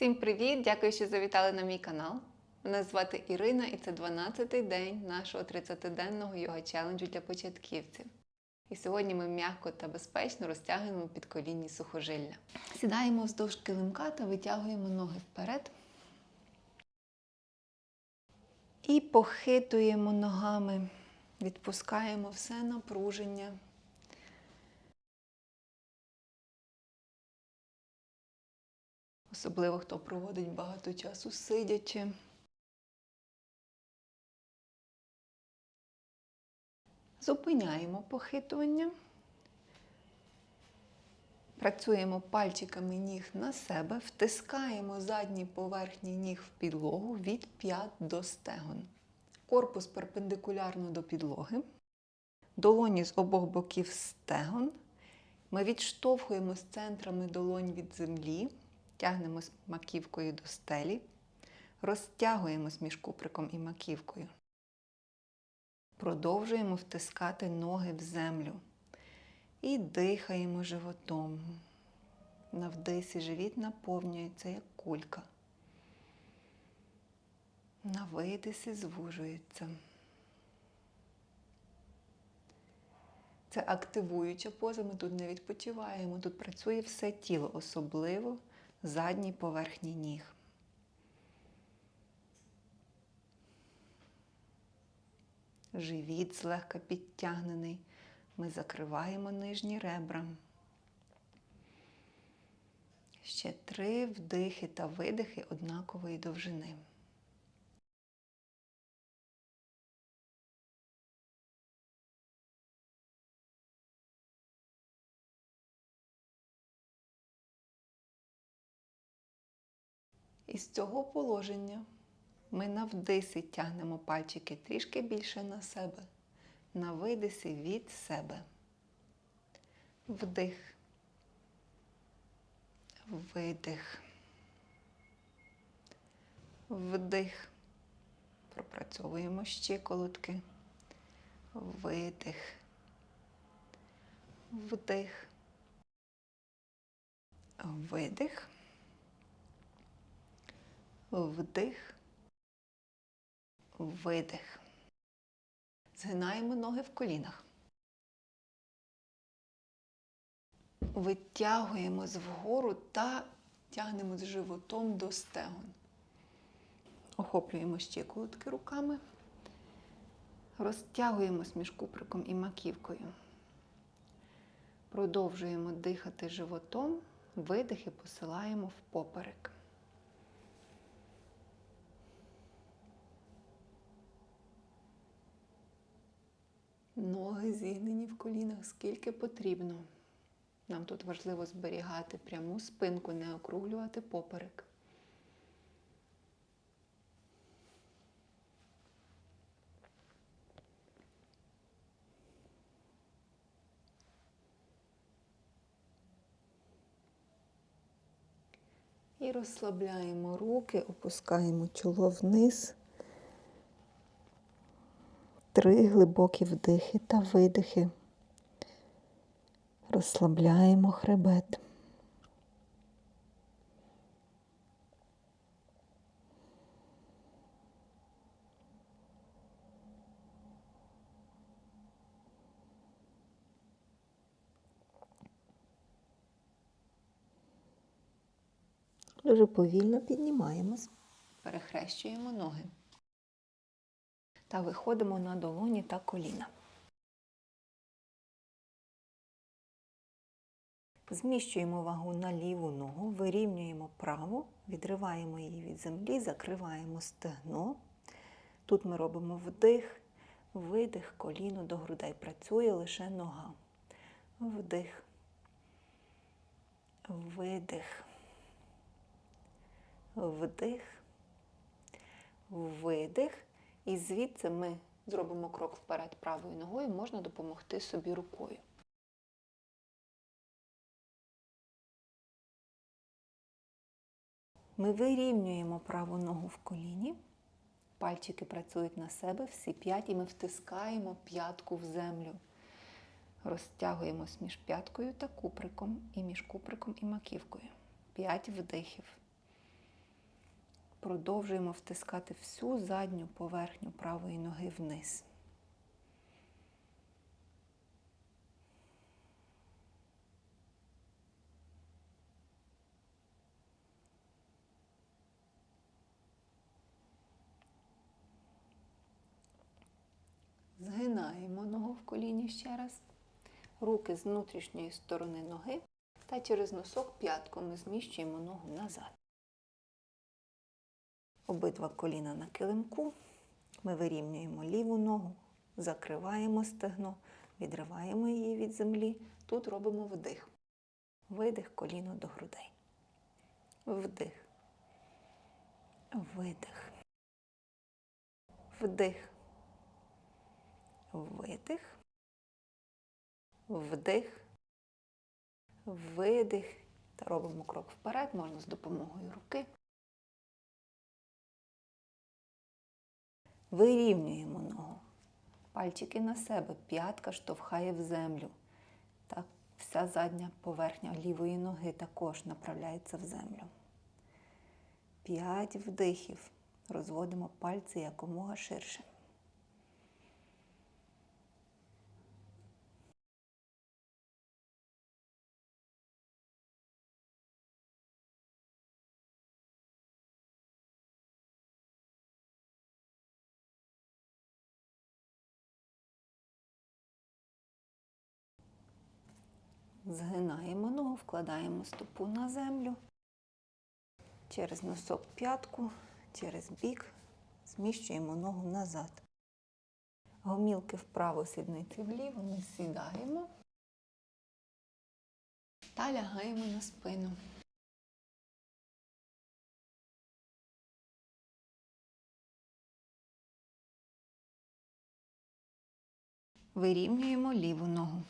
Всім привіт! Дякую, що завітали на мій канал. Мене звати Ірина і це 12-й день нашого 30-денного йога челенджу для початківців. І сьогодні ми м'яко та безпечно розтягуємо підколінні сухожилля. Сідаємо вздовж килимка та витягуємо ноги вперед. І похитуємо ногами, відпускаємо все напруження. Особливо хто проводить багато часу сидячи. Зупиняємо похитування. Працюємо пальчиками ніг на себе, втискаємо задні поверхні ніг в підлогу від п'ят до стегон. Корпус перпендикулярно до підлоги. Долоні з обох боків стегон. Ми відштовхуємо з центрами долонь від землі, тягнемось маківкою до стелі, розтягуємось між куприком і маківкою. Продовжуємо втискати ноги в землю. І дихаємо животом. На вдисі живіт наповнюється як кулька. На видисі звужується. Це активуюча поза, ми тут не відпочиваємо. Тут працює все тіло, особливо задній поверхні ніг. Живіт злегка підтягнений. Ми закриваємо нижні ребра. Ще три вдихи та видихи однакової довжини. Із цього положення ми на вдисі тягнемо пальчики трішки більше на себе, на видисі від себе. Вдих, видих, вдих. Пропрацьовуємо щиколотки, видих, вдих, видих, вдих, видих. Згинаємо ноги в колінах. Витягуємось вгору та тягнемо з животом до стегон. Охоплюємо щиколотки руками. Розтягуємось між куприком і маківкою. Продовжуємо дихати животом, видихи посилаємо в поперек. Ноги зігнені в колінах скільки потрібно. Нам тут важливо зберігати пряму спинку, не округлювати поперек. І розслабляємо руки, опускаємо чоло вниз. Три глибокі вдихи та видихи. Розслабляємо хребет. Дуже повільно піднімаємось, перехрещуємо ноги та виходимо на долоні та коліна. Зміщуємо вагу на ліву ногу, вирівнюємо праву, відриваємо її від землі, закриваємо стегно. Тут ми робимо вдих, видих, коліно до грудей. Працює лише нога. Вдих, видих, вдих, видих. І звідси ми зробимо крок вперед правою ногою, можна допомогти собі рукою. Ми вирівнюємо праву ногу в коліні, пальчики працюють на себе, всі п'ять, і ми втискаємо п'ятку в землю. Розтягуємось між п'яткою та куприком, і між куприком і маківкою. П'ять вдихів. Продовжуємо втискати всю задню поверхню правої ноги вниз. Згинаємо ногу в коліні ще раз. Руки з внутрішньої сторони ноги та через носок п'ятку ми зміщуємо ногу назад. Обидва коліна на килимку. Ми вирівнюємо ліву ногу, закриваємо стегно, відриваємо її від землі. Тут робимо вдих. Видих коліно до грудей. Вдих. Видих. Вдих. Видих. Вдих. Видих. Та робимо крок вперед, можна з допомогою руки. Вирівнюємо ногу. Пальчики на себе, п'ятка штовхає в землю. Так, вся задня поверхня лівої ноги також направляється в землю. П'ять вдихів. Розводимо пальці якомога ширше. Згинаємо ногу, вкладаємо стопу на землю. Через носок п'ятку, через бік зміщуємо ногу назад. Гомілки вправо, сідниці вліво, ми сідаємо та лягаємо на спину. Вирівнюємо ліву ногу.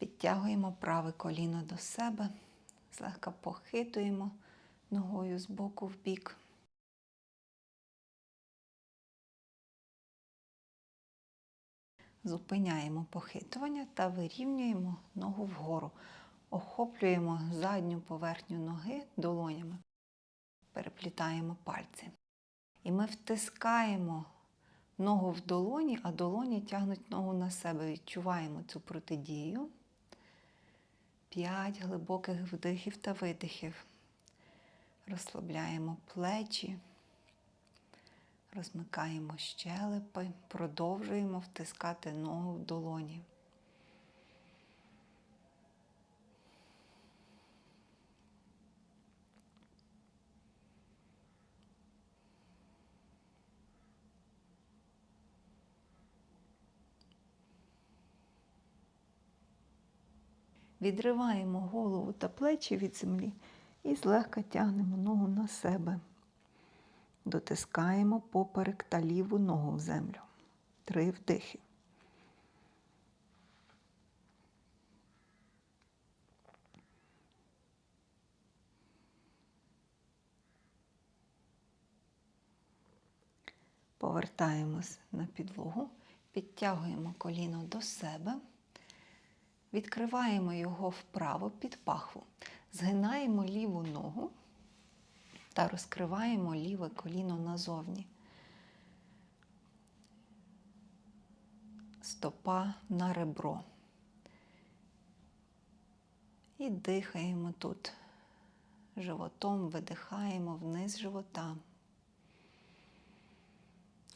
Підтягуємо праве коліно до себе, злегка похитуємо ногою з боку в бік. Зупиняємо похитування та вирівнюємо ногу вгору. Охоплюємо задню поверхню ноги долонями, переплітаємо пальці. І ми втискаємо ногу в долоні, а долоні тягнуть ногу на себе. Відчуваємо цю протидію. П'ять глибоких вдихів та видихів. Розслабляємо плечі, розмикаємо щелепи, продовжуємо втискати ногу в долоні. Відриваємо голову та плечі від землі і злегка тягнемо ногу на себе. Дотискаємо поперек та ліву ногу в землю. Три вдихи. Повертаємось на підлогу, підтягуємо коліно до себе. Відкриваємо його вправо під пахву. Згинаємо ліву ногу та розкриваємо ліве коліно назовні. Стопа на ребро. І дихаємо тут. Животом видихаємо вниз живота.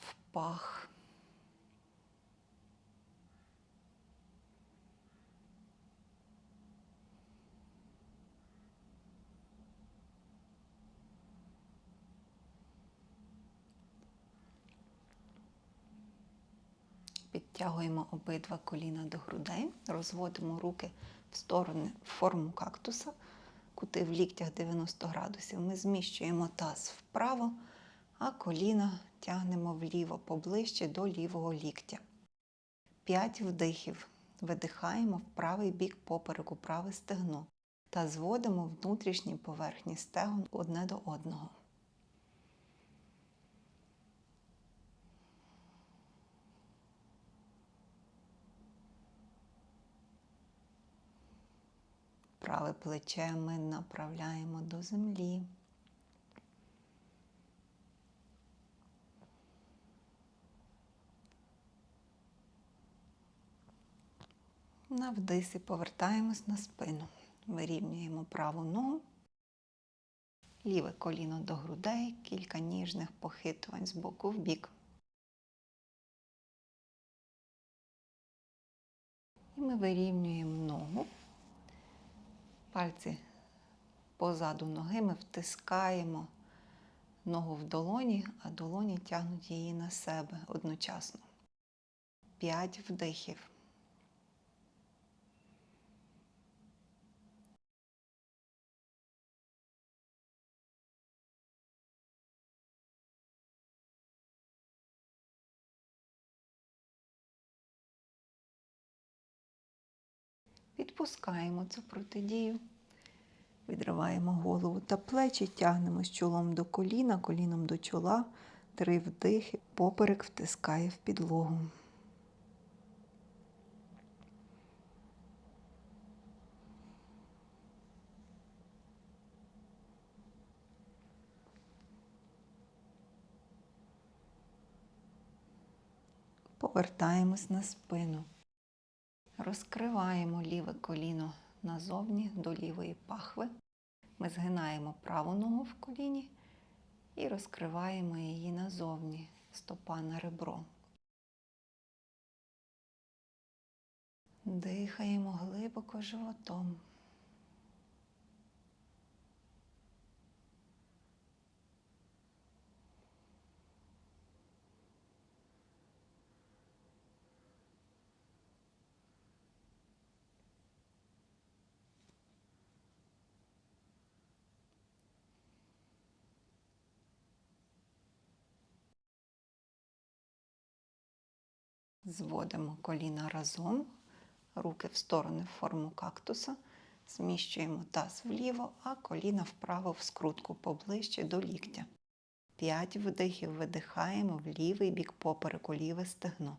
В пах. Підтягуємо обидва коліна до грудей, розводимо руки в сторони в форму кактуса, кути в ліктях 90 градусів. Ми зміщуємо таз вправо, а коліна тягнемо вліво поближче до лівого ліктя. П'ять вдихів. Видихаємо в правий бік попереку, праве стегно та зводимо внутрішні поверхні стегон одне до одного. праве плече ми направляємо до землі. На вдисі повертаємось на спину. Вирівнюємо праву ногу, ліве коліно до грудей, кілька ніжних похитувань з боку в бік. І ми вирівнюємо ногу. Пальці позаду ноги ми втискаємо ногу в долоні, а долоні тягнуть її на себе одночасно. П'ять вдихів. Відпускаємо цю протидію. Відриваємо голову та плечі, тягнемось чолом до коліна, коліном до чола. Три вдихи, поперек втискає в підлогу. Повертаємось на спину. Розкриваємо ліве коліно назовні до лівої пахви. Ми згинаємо праву ногу в коліні і розкриваємо її назовні, стопа на ребро. Дихаємо глибоко животом. Зводимо коліна разом, руки в сторони в форму кактуса, зміщуємо таз вліво, а коліна вправо в скрутку поближче до ліктя. П'ять вдихів видихаємо в лівий бік попереку, ліве стегно.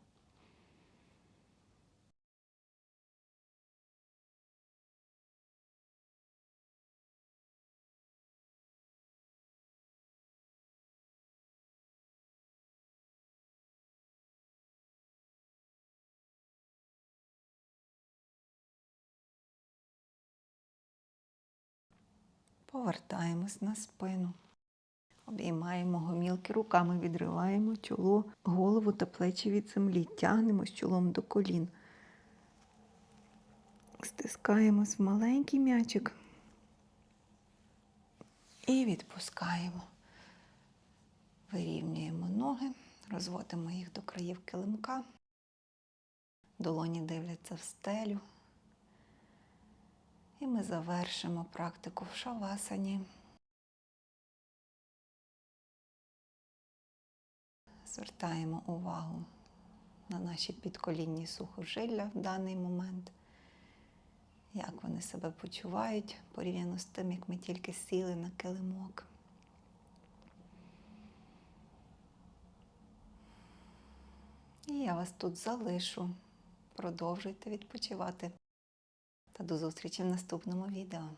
Повертаємось на спину. Обіймаємо гомілки руками, відриваємо чоло, голову та плечі від землі. Тягнемось чолом до колін. Стискаємось в маленький м'ячик. І відпускаємо. Вирівнюємо ноги, розводимо їх до країв килимка. Долоні дивляться в стелю. І ми завершимо практику в шавасані. Звертаємо увагу на наші підколінні сухожилля в даний момент, як вони себе почувають порівняно з тим, як ми тільки сіли на килимок. І я вас тут залишу. Продовжуйте відпочивати. Та до зустрічі в наступному відео.